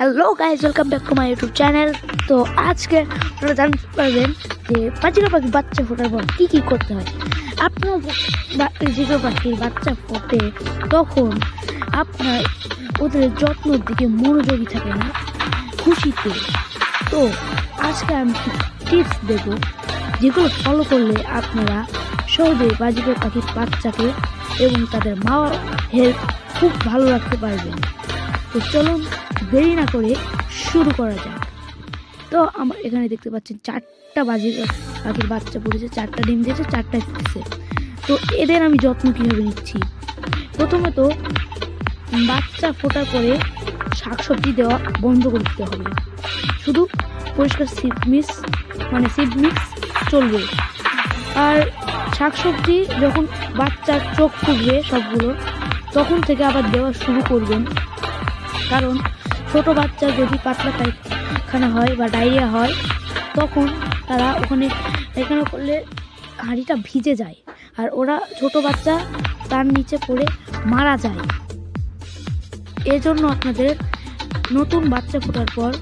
Hello guys welcome back to my YouTube channel তো আজকে আপনারা জানতে পারবেন যে পাচিকা পাখি বাচ্চা ফোটার পর কী কী করতে হয়। আপনার জিগো পাখির বাচ্চা ফোটে তখন আপনার ওদের যত্নের দিকে মনোযোগী থাকে না, খুশিতে। তো আজকে আমি টিপস দেবো, যেগুলো ফলো করলে আপনারা সহজেই বাজিকার পাখির বাচ্চাকে এবং তাদের মা হেলথ খুব ভালো রাখতে পারবেন। তো চলুন দেরি না করে শুরু করা যাক। তো আমার এখানে দেখতে পাচ্ছেন চারটা বাজি পাখির বাচ্চা পড়েছে, চারটা ডিম দিয়েছে, চারটায় ফুটেছে। তো এদের আমি যত্ন কীভাবে নিচ্ছি? প্রথমত বাচ্চা ফোটার পরে শাকসবজি দেওয়া বন্ধ করে দিতে হবে। শুধু পরিষ্কার সিড মিক্স মানে সিড মিক্স চলবে। আর শাকসবজি যখন বাচ্চার চোখ ফুটবে সবগুলো, তখন থেকে আবার দেওয়া শুরু করবেন। কারণ ছোট বাচ্চা যদি পাতলা পায়খানা হয় বা ডায়রিয়া হয়, তখন তারা ওখানে পায়খানা করলে হাঁড়িটা ভিজে যায় আর ওরা ছোট বাচ্চা তার নিচে পড়ে মারা যায়। এজন্য আপনাদের নতুন বাচ্চা ফোটার পর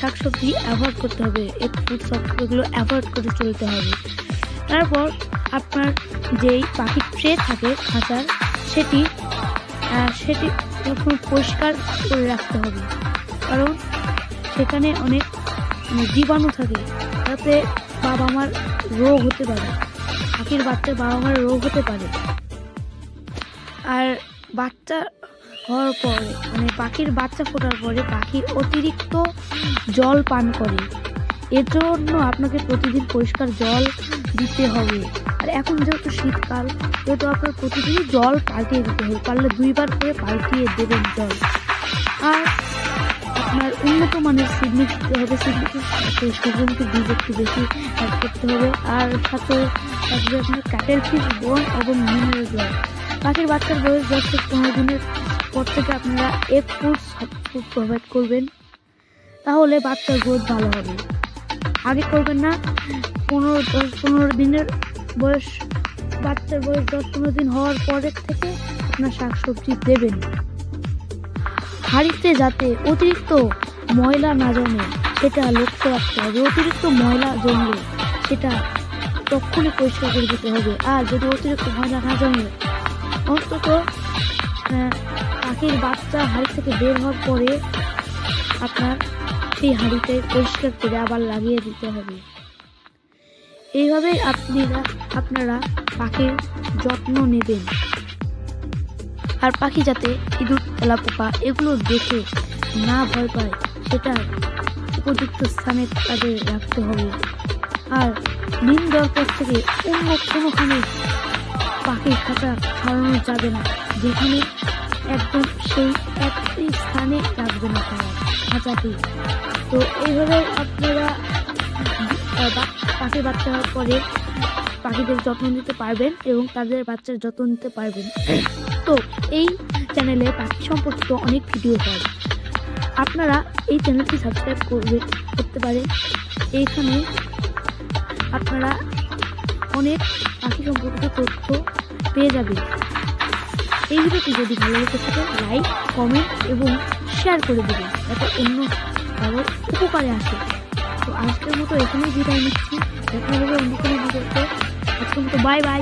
শাকসবজি অ্যাভয়েড করতে হবে। এক ফুড সবগুলো অ্যাভয়েড করে চলতে হবে। তারপর আপনার যেই পাখির ট্রে থাকে খাঁচার, সেটি সেটি প্রথম পরিষ্কার করে রাখতে হবে, কারণ সেখানে অনেক জীবাণু থাকে, তাতে বাবা মার রোগ হতে পারে, পাখির বাচ্চার বাবা মার রোগ হতে পারে। আর বাচ্চা হওয়ার পরে মানে পাখির বাচ্চা ফোটার পরে পাখি অতিরিক্ত জল পান করে। এর জন্য আপনাকে প্রতিদিন পরিষ্কার জল দিতে হবে। আর এখন যেহেতু শীতকাল যেহেতু আপনার প্রতিদিনই জল পাল্টিয়ে দিতে হবে। পারলে দুইবার করে পাল্টিয়ে দেবেন জল। আর আপনার উন্নত মানের সিডমিক্স দিতে হবে। সিডমিক্সের সাথে সূর্যমুখী বীজ একটু বেশি অ্যাড করতে হবে। আর সাথে থাকবে আপনার ক্যাটেল ফিশ বোন এবং মিনারেল জল। পাখির বাচ্চার বয়স দশ থেকে পনেরো দিনের পর থেকে আপনারা এক ফুড ফুড প্রোভাইড করবেন। তাহলে বাচ্চার গ্রোথ ভালো হবে। আগে করবেন না, পনেরো দশ পনেরো দিনের বয়স, বাচ্চার বয়স দশ পনেরো দিন হওয়ার পরের থেকে আপনার শাকসবজি দেবেন। হাঁড়িতে যাতে অতিরিক্ত ময়লা না জমে, সেটা লক্ষ্য রাখতে হবে। অতিরিক্ত ময়লা জমলে সেটা তখনই পরিষ্কার করে দিতে হবে। আর যদি অতিরিক্ত ময়লা না জমে, অন্তত পাখির বাচ্চা হাঁড়ি থেকে বের হওয়ার পরে আপনার সেই হাঁড়িতে পরিষ্কার করে আবার লাগিয়ে দিতে হবে। এইভাবে আপনারা আপনারা পাখির যত্ন নেবেন। আর পাখি যাতে ইঁদুর, তেলাপোকা এগুলো দেখে না ভয় পায় সেটা উপযুক্ত স্থানে তাদের রাখতে হবে। আর ডিম দরকার থেকে অন্য কোনোখানে পাখির খাঁচা সরানো যাবে না, যেখানে একদম সেই একই স্থানে রাখবে না তারা খাঁচাটি। তো এইভাবে আপনারা পাখির বাচ্চা হওয়ার পরে পাখিদের যত্ন নিতে পারবেন এবং তাদের বাচ্চার যত্ন নিতে পারবেন। তো এই চ্যানেলে পাখি সম্পর্কিত অনেক ভিডিও হয়। আপনারা এই চ্যানেলটি সাবস্ক্রাইব করবে, করতে পারেন। এইখানে আপনারা অনেক পাখি সম্পর্কিত তথ্য পেয়ে যাবেন। এই ভিডিওটি যদি ভালো লেগে থাকে, লাইক, কমেন্ট এবং শেয়ার করে দেবেন, যাতে অন্য উপকারে আসে। তো আজকের মতো এখানেই বিদায় নিচ্ছি। দেখা হবে অন্য কোনো ভিডিওতে। আজকের মতো বাই বাই